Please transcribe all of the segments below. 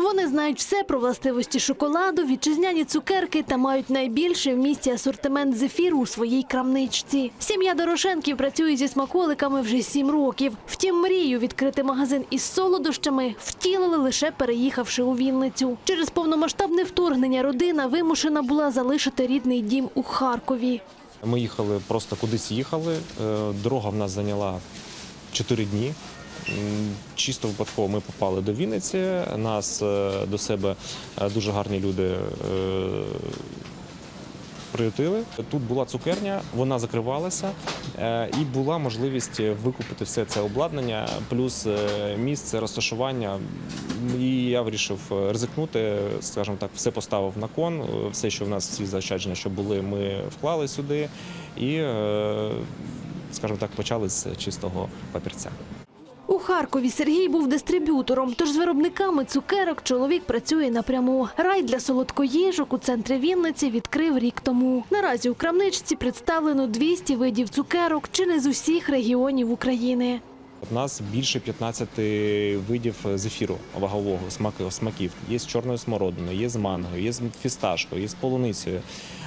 Вони знають все про властивості шоколаду, вітчизняні цукерки та мають найбільший в місті асортимент зефіру у своїй крамничці. Сім'я Дорошенків працює зі смаколиками вже сім років. Втім, мрію відкрити магазин із солодощами втілили лише переїхавши у Вінницю. Через повномасштабне вторгнення родина вимушена була залишити рідний дім у Харкові. Ми їхали просто кудись їхали. Е, Дорога в нас зайняла 4 дні. Чисто випадково ми попали до Вінниці. Нас е, до себе е, дуже гарні люди е, приютили. Тут була цукерня, вона закривалася, і була можливість викупити все це обладнання, плюс місце розташування. І я вирішив ризикнути, скажімо так, все поставив на кон. Все, що в нас всі заощадження, що були, ми вклали сюди і, скажімо так, почали з чистого папірця. Харкові Сергій був дистриб'ютором, тож з виробниками цукерок чоловік працює напряму. Рай для солодкоїжок у центрі Вінниці відкрив рік тому. Наразі у крамничці представлено 200 видів цукерок чи не з усіх регіонів України. У нас більше 15 видів зефіру вагового смаки- смаків. Є з чорною смородиною, є з манго, є з фісташкою, є з полуницею.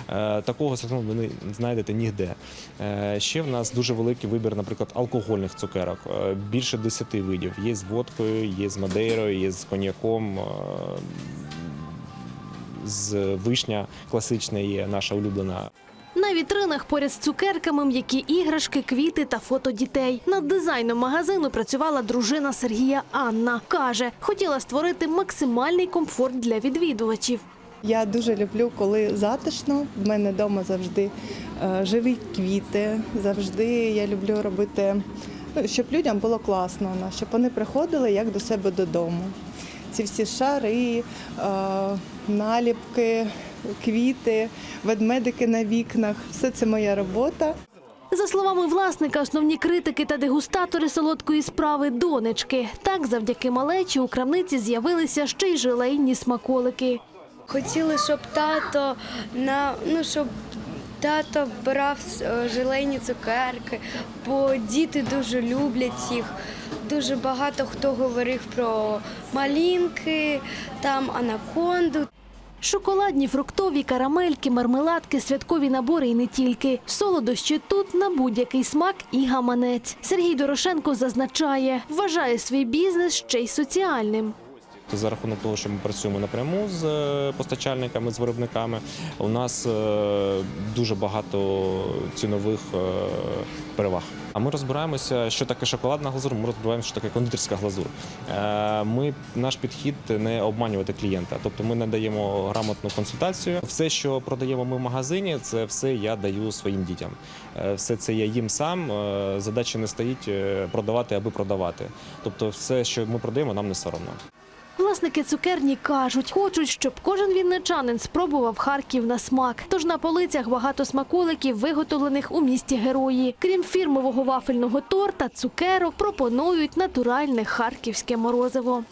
Е, Такого асортименту ви не знайдете ніде. Е, Ще в нас дуже великий вибір, наприклад, алкогольних цукерок. Е, Більше 10 видів. Є з водкою, є з мадейрою, є з коньяком. З вишня класична є наша улюблена. На вітринах поряд з цукерками м'які іграшки, квіти та фото дітей. Над дизайном магазину працювала дружина Сергія Анна. Каже, хотіла створити максимальний комфорт для відвідувачів. Я дуже люблю, коли затишно. В мене вдома завжди е, живі квіти. Завжди я люблю робити, ну, щоб людям було класно, щоб вони приходили як до себе додому. Ці всі шари, е, наліпки, квіти, ведмедики на вікнах все це моя робота. За словами власника, основні критики та дегустатори солодкої справи донечки. Так, завдяки малечі у крамниці з'явилися ще й желейні смаколики. Хотіли, щоб тато на ну щоб тато брав е, желейні цукерки, бо діти дуже люблять їх. Дуже багато хто говорив про малінки, там анаконду. Шоколадні, фруктові, карамельки, мармеладки, святкові набори і не тільки. Солодощі тут на будь-який смак і гаманець. Сергій Дорошенко зазначає, вважає свій бізнес ще й соціальним. За рахунок того, що ми працюємо напряму з е, постачальниками, з виробниками, у нас е, дуже багато цінових е, переваг. А ми розбираємося, що таке шоколадна глазур, ми розбираємося, що таке кондитерська глазур. Ми наш підхід не обманювати клієнта, тобто ми надаємо грамотну консультацію. Все, що продаємо ми в магазині, це все я даю своїм дітям. Все це я їм сам. Задача не стоїть продавати, аби продавати. Тобто, все, що ми продаємо, нам не соромно. Власники цукерні кажуть, хочуть, щоб кожен вінничанин спробував Харків на смак. Тож на полицях багато смаколиків, виготовлених у місті герої. Крім фірмового вафельного торта, цукерок пропонують натуральне харківське морозиво.